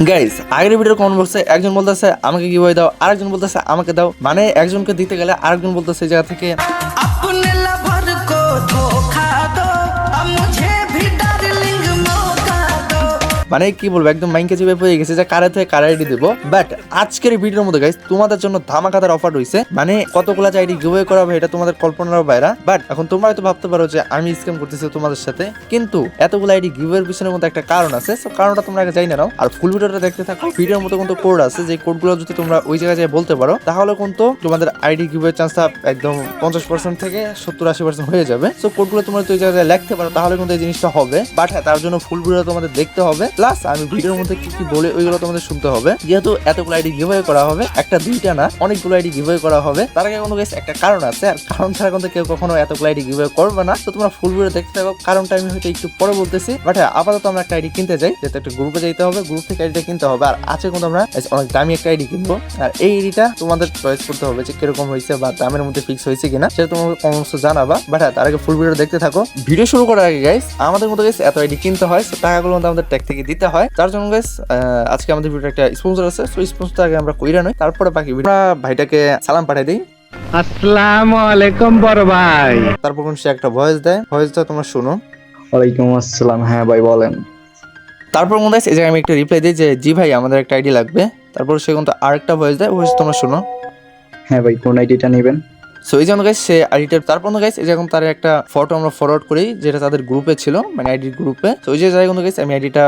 Guys আগের video comment বক্সে একজন বলতেছে, আমাকে গিভওয়ে দাও। আরেকজন বলতেছে, আমাকে দাও। মানে একজনকে দিতে গেলে আরেকজন বলতেছে জায়গা থেকে মানে কি বলব, একদম মাইনকে চেপে পড়ে গেছে যে কারে থেকে কারে আইডি দেবো। বাট আজকের ভিডিওর মধ্যে গাইস তোমাদের জন্য ধামাকাদার অফার রয়েছে। মানে কতগুলা আইডি গিভওয়ে করা হবে, এটা তোমাদের কল্পনার বাইরা। বাট এখন তোমরা হয়তো ভাবতে পারো যে আমি স্ক্যাম করতেছি তোমাদের সাথে। কিন্তু এতগুলো আইডি গিভওয়ের পিছনের মধ্যে একটা কারণ আছে। সো কারণটা তোমরা আগে জানি নাও। আর ফুল ভিডিওটা দেখতে থাকো। ভিডিওর মধ্যে কিন্তু কোড আছে যে কোডগুলো যদি তোমরা ওই জায়গায় যেয়ে বলতে পারো, তাহলে কিন্তু তোমাদের আইডি গিভওয়ের চান্সটা একদম পঞ্চাশ পার্সেন্ট থেকে সত্তর আশি পার্সেন্ট হয়ে যাবে। সো কোডগুলো তোমরা তো ওই জায়গায় লিখতে পারো, তাহলে কিন্তু এই জিনিসটা হবে। বাট হ্যাঁ তার জন্য ফুল ভিডিও তোমাদের দেখতে হবে। প্লাস আমি ভিডিওর মধ্যে কি কি বলে ওইগুলো তোমাদের শুনতে হবে। যেহেতু এতগুলো আইডি গিভওয়ে করা হবে, একটা দুইটা না, অনেকগুলো আইডি গিভওয়ে করা হবে। তার আগে কিন্তু guys একটা কারণ আছে, আর কারণ ছাড়া কিন্তু কেউ কখনো এতগুলো আইডি গিভওয়ে করবে না। তো তোমরা ফুল ভিডিও দেখতে থাকো কারণটা আমি হয়তো একটু পরে বলতেছি। বাট হ্যাঁ আপাতত আমরা একটা আইডি কিনতে যাই যেহেতু একটা গ্রুপে যেতে হবে গ্রুপ থেকে আইডিটা কিনতে হবে। আর আছে কিন্তু আমরা অনেক দামি একটা আইডি কিনবো। আর এই আইডিটা তোমাদের চয়েস করতে হবে যে কীরকম হয়েছে বা দামের মধ্যে ফিক্স হয়েছে কিনা, সেটা তোমার কমেন্টস জানাবা। বাট হ্যাঁ তার আগে ফুল ভিডিও দেখতে থাকো। ভিডিও শুরু করার আগে গাইস আমাদের মতো গাইস এত আইডি কিনতে হয় টাকাগুলো আমাদের ট্যাগ থেকে দিতে হয়। তার জন্য গাইস আজকে আমাদের ভিডিও একটা স্পন্সর আছে। সো স্পন্সরটা আগে আমরা কইরা নই তারপরে বাকি ভিডিও আমরা ভাইটাকে সালাম পাঠাই দিই। আসসালামু আলাইকুম বড় ভাই। তারপর কোন সে একটা ভয়েস দেয়। ভয়েসটা তোমরা শোনো। ওয়ালাইকুম আসসালাম। হ্যাঁ ভাই বলেন। তারপর মনে হয় এই জায়গায় আমি একটা রিপ্লাই দিই যে জি ভাই আমাদের একটা আইডি লাগবে। তারপর সে কিন্তু আরেকটা ভয়েস দেয় ভয়েস তোমরা শোনো। হ্যাঁ ভাই কোন আইডিটা নেবেন? সো এই যেমন গাইস সে আইডিটা তারপর গাইস এই যখন তার একটা ফটো আমরা ফরওয়ার্ড করি, যেটা তাদের গ্রুপে ছিল মানে আইডি গ্রুপে তো ওই যে জায়গা কিন্তু গাইস আমি আইডিটা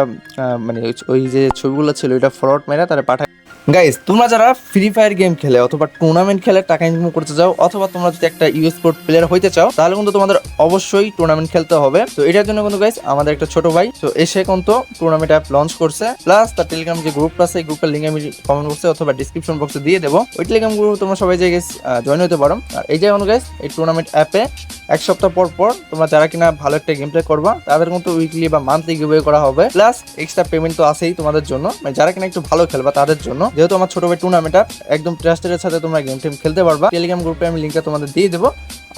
মানে ওই- যে ছবিগুলো ছিল, ওইটা ফরওয়ার্ড মেরা তারা পাঠাই গাইস তোমরা যারা ফ্রি ফায়ার গেম খেলে অথবা টুর্নামেন্ট খেলে টাকা ইনকাম করতে চাও অথবা তোমরা যদি একটা ইউ স্পোর্ট প্লেয়ার হইতে চাও, তাহলে কিন্তু তোমাদের অবশ্যই টুর্নামেন্ট খেলতে হবে। তো এটার জন্য কিন্তু গাইস আমাদের একটা ছোট ভাই, তো এসে কিন্তু টুর্নামেন্ট অ্যাপ লঞ্চ করছে। প্লাস তার টেলিগ্রাম যে গ্রুপ আছে, এই গ্রুপের লিঙ্ক আমি কমেন্ট বক্সে অথবা ডিসক্রিপশন বক্সে দিয়ে দেবো। ওই টেলিগ্রাম গ্রুপ তোমরা সবাই যে গেস জয়েন হতে পারো। আর এই যে গাইস এই টুর্নামেন্ট অ্যাপে এক সপ্তাহ পর পর তোমরা যারা কিনা ভালো একটা গেম প্লে করবা, তাদের কিন্তু উইকলি বা মান্থলি গিভওয়ে করা হবে। প্লাস এক্সট্রা পেমেন্ট তো আছেই তোমাদের জন্য। মানে যারা কিনা একটু ভালো খেলবা তাদের জন্য। যেহেতু আমার ছোট ভাই টুর্নামেন্ট অ্যাপ একদম ট্রাস্টের সাথে তোমরা গেম টেম খেলতে পারবা। টেলিগ্রাম গ্রুপে আমি লিঙ্কটা তোমাদের দিয়ে দেবো।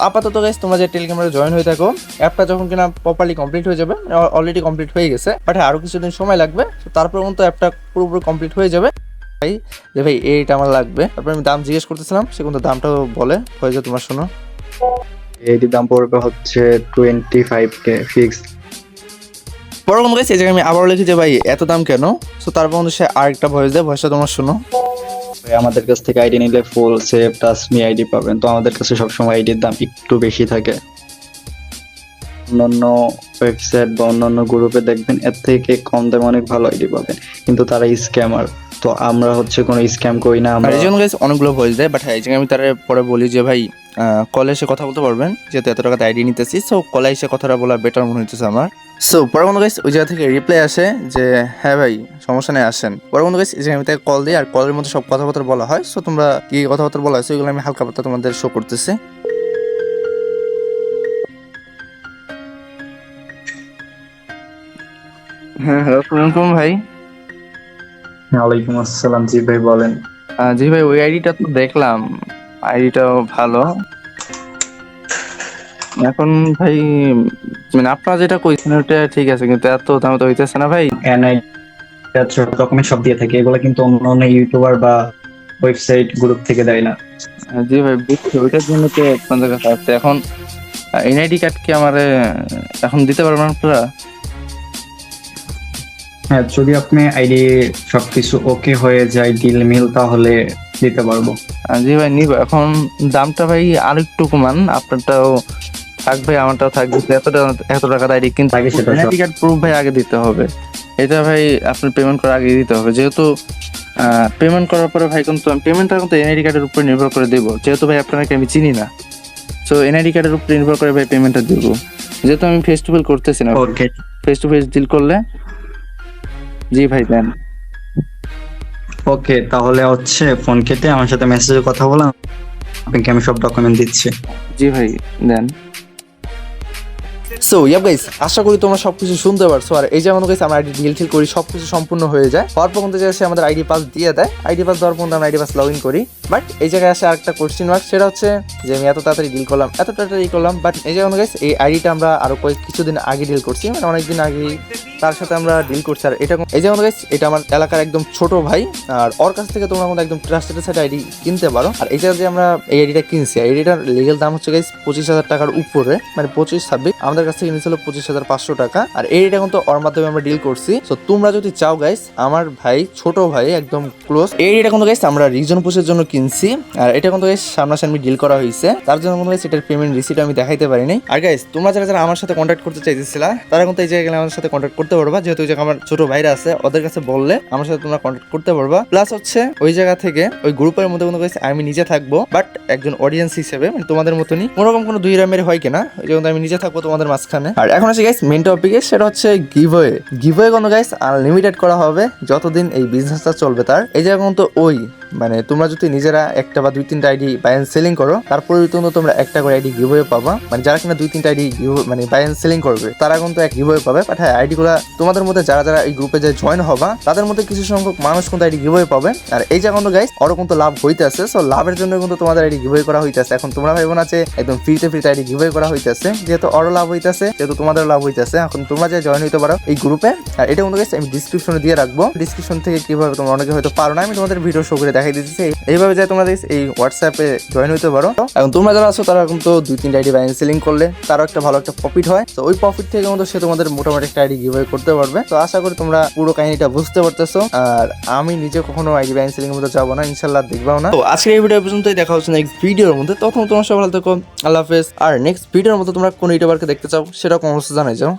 আপাতত গাইস তোমরা যে টেলিগ্রামে জয়েন হয়ে থাকো অ্যাপটা যখন কিনা প্রপারলি কমপ্লিট হয়ে যাবে অলরেডি কমপ্লিট হয়ে গেছে বাট আরও কিছুদিন সময় লাগবে তারপর কিন্তু অ্যাপটা পুরোপুরি কমপ্লিট হয়ে যাবে। ভাই, যে ভাই, এইটা আমার লাগবে। তারপর আমি দাম জিজ্ঞেস করতেছিলাম, সে কিন্তু দামটাও বলে। হয়ে যায় তোমার শোনো। এইটির দাম পড়বে হচ্ছে টোয়েন্টি ফাইভ কে ফিক্স বড় কোনো গাইছে এই জায়গায় আমি আবারও লিখি যে ভাই এত দাম কেন? সো তারপর কিন্তু সে আরেকটা ভয়েস দেয় ভয়েসটা তোমরা শোনো। আমাদের কাছ থেকে আইডি নিলে ফুল সেভ টাসমি আইডি পাবেন। তো আমাদের কাছে সবসময় আইডির দাম একটু বেশি থাকে। অন্যান্য ওয়েবসাইট বা অন্যান্য গ্রুপে দেখবেন এর থেকে কম দামে অনেক ভালো আইডি পাবেন। কিন্তু তারা স্ক্যামার তো আমরা হচ্ছে কোনো স্ক্যাম করি না আমরা এই জন্য অনেকগুলো ভয়েস দেয় বাট হ্যাঁ এই আমি তারা পরে বলি যে ভাই কলে এসে কথা বলতে পারবেন যেহেতু এত টাকাতে আইডি নিতেছি সো কলে এসে কথাটা বলা বেটার মনে হইতেছে আমার। সো পরে কোনো গাইস ওই জায়গা থেকে রিপ্লাই আসে যে হ্যাঁ ভাই সমস্যা নেই আসেন। পরে কোনো গাইস এই জায়গায় আমি তাকে কল দিই আর কলের মধ্যে সব কথাবার্তা বলা হয় সো তোমরা কি কথাবার্তা বলা হয়েছে ওইগুলো আমি হালকা পাতলা তোমাদের শো করতেছি। হ্যাঁ হ্যালো ভাই। ওয়ালাইকুম আসসালাম জি ভাই বলেন। জি ভাই ওই আইডিটা তো দেখলাম। আইডিটাও ভালো। এখন ভাই মানে আপনারা যেটা কইছেন ওটা ঠিক আছে কিন্তু এত দামে তো হইতেছে না ভাই। এনআই ডকুমেন্ট সব দিয়ে থাকে এগুলো কিন্তু অন্য অন্য ইউটিউবার বা ওয়েবসাইট গ্রুপ থেকে দেয় না। জি ভাই বুঝছি ওইটার জন্য তো আপনাদের কাছে আসছে এখন এনআইডি কার্ড কি আমার এখন দিতে পারবেন আপনারা? হ্যাঁ যদি আপনি আইডি সবকিছু ওকে হয়ে যায় ডিল মিল তাহলে দিতে পারব। জি ভাই নিব। এখন দামটা ভাই আরেকটু কমান। আপনারটাও থাকবে আমারটাও থাকবে এত টাকা- এত টাকার আইডি কিন্তু সব- প্রুফ ভাই আগে দিতে হবে। এটা ভাই আপনার পেমেন্ট করার আগে দিতে হবে। যেহেতু পেমেন্ট করার পরে ভাই কিন্তু পেমেন্টটা কিন্তু এনআইডি কার্ডের উপর নির্ভর করে দেবো। যেহেতু ভাই আপনাকে আমি চিনি না। সো এনআইডি কার্ডের উপর নির্ভর করে ভাই পেমেন্টটা দেবো। যেহেতু আমি ফেস টু ফেস করতেছি না। ফেস টু ফেস ডিল করলে জি ভাই দেন। ওকে তাহলে হচ্ছে ফোন কেটে আমার সাথে মেসেজে কথা বলাম আপনাকে আমি সব ডকুমেন্ট দিচ্ছি। জি ভাই, দেন। সো ইয়াব গাইস আশা করি তোমরা সবকিছু শুনতে পারছ। আর এই যে আমাদের গাইস আমরা আইডি ডিল ঠিক করি, সবকিছু সম্পূর্ণ হয়ে যায়। হওয়ার পর কিন্তু যে সে আমাদের আইডি পাস দিয়ে দেয় আইডি পাস দেওয়ার পর্যন্ত আমরা আইডি পাস লগ ইন করি। বাট এই জায়গায় আসে আরেকটা কোশ্চেন মার্ক সেটা হচ্ছে যে আমি এত তাড়াতাড়ি ডিল করলাম, এত তাড়াতাড়ি করলাম। বাট এই যে আমাদের গাইস এই আইডিটা আমরা আরও কয়েক কিছুদিন আগে ডিল করছি মানে অনেকদিন আগে তার সাথে আমরা ডিল করছি। আর এটা এই যে আমাদের গাইস এটা আমার এলাকার একদম ছোট ভাই, আর ওর কাছ থেকে তোমরা কিন্তু একদম ট্রাস্টেড সাইড আইডি কিনতে পারো। আর এটা যে আমরা এই আইডিটা কিনছি আইডিটার লিগেল দাম হচ্ছে গাইস পঁচিশ হাজার টাকার উপরে মানে পঁচিশ, ছাব্বিশ। আমাদের কাছ থেকে নিয়েছিল পঁচিশ হাজার পাঁচশো টাকা। আর এই আইডিটা কিন্তু ওর মাধ্যমে আমরা ডিল করছি। তো তোমরা যদি চাও গাইস আমার ভাই, ছোট ভাই, একদম ক্লোজ এই আইডিটা কিন্তু গাইস আমরা রিজন পোস্টের জন্য কিনছি। আর এটা কিন্তু গাইস সামনাসামনি ডিল করা হয়েছে। তার জন্য কিন্তু গাইস এটার পেমেন্ট রিসিট আমি দেখাইতে পারিনি। আর গাইস তোমরা যারা যারা আমার সাথে কন্ট্যাক্ট করতে চাইতেছিলা, তারা কিন্তু এই জায়গায় আমার সাথে কন্ট্যাক্ট করতে পারবা। যেহেতু ওই জায়গায় আমার ছোট ভাইরা আছে, ওদের কাছে বললে আমার সাথে তোমরা কন্ট্যাক্ট করতে পারবা। প্লাস হচ্ছে, ওই জায়গা থেকে, ওই গ্রুপের মধ্যে কোনো গাইস আমি নিজে থাকব। বাট একজন অডিয়েন্স হিসেবে মানে তোমাদের মতনই, কোনোরকম কোনো দুই রামের হয় কিনা ওই জন্য আমি নিজে থাকব, তোমাদের মাঝখানে। আর এখন আছে গাইস মেন টপিকে সেটা হচ্ছে গিভওয়ে গিভওয়ে কোনো গাইস আনলিমিটেড করা হবে, যতদিন এই বিজনেসটা চলবে তার। এই জায়গা কিন্তু ওই মানে তোমরা যদি নিজেরা একটা বা দুই তিনটা আইডি বাই অ্যান্ড সেলিং করো তারপরে কিন্তু তোমরা একটা করে আইডি গিভওয়ে পাবা। মানে যারা কিনা দুই তিনটা আইডি মানে বাই অ্যান্ড সেলিং করবে, তারা কিন্তু এক গিভওয়ে পাবে। বাট হ্যাঁ আইডি গুলা তোমাদের মধ্যে যারা যারা এই গ্রুপে যে জয়েন হবা, তাদের মধ্যে কিছু সংখ্যক মানুষ কিন্তু আইডি গিভওয়ে পাবে। আর এই জায়গা কিন্তু গাইস ওরও কিন্তু লাভ হইতেছে। সো লাভের জন্য কিন্তু তোমাদের আইডি গিভওয়ে করা হইতেছে। এখন তোমরা ভাইবো যে একদম ফ্রিতে ফ্রিতে আইডি গিভওয়ে করা হইতেছে। যেহেতু ওরও লাভ হইতেছে, যেহেতু তোমাদের লাভ হইতেছে। এখন তোমরা যে জয়েন হইতে পারো এই গ্রুপে আর এটা কিন্তু গাইস আমি ডিসক্রিপশনে দিয়ে রাখব। ডিসক্রিপশন থেকে কীভাবে তোমরা অনেকে হয়তো পারো না, আমি তোমাদের ভিডিও শো করে দেখাই দিতেছি। এইভাবে যে তোমরা এই হোয়াটসঅ্যাপে জয়েন হইতে পারো। এখন তোমরা যারা আছো, তারা কিন্তু দুই তিনটা আইডি বাইন সেলিং করলে, তারও একটা ভালো একটা প্রফিট হয়। তো ওই প্রফিট থেকে কিন্তু সে তোমাদের মোটামুটি একটা আইডি গিভ করতে পারবে। তো আশা করি তোমরা পুরো কাহিনীটা বুঝতে পারতেছো। আর আমি নিজে কখনো আইডি বাইন সেলিং মধ্যে যাব না ইনশাল্লাহ দেখবাও না। তো আজকের এই ভিডিও পর্যন্তই, দেখা হচ্ছে নেক্সট ভিডিওর মধ্যে। তখন তোমার সবাই ভালো থেকো, আল্লাহ হাফেজ। আর নেক্সট ভিডিওর মধ্যে তোমরা কোন ইউটিউবারকে দেখতে চাও সেটা কমেন্টসে জানাই যাও।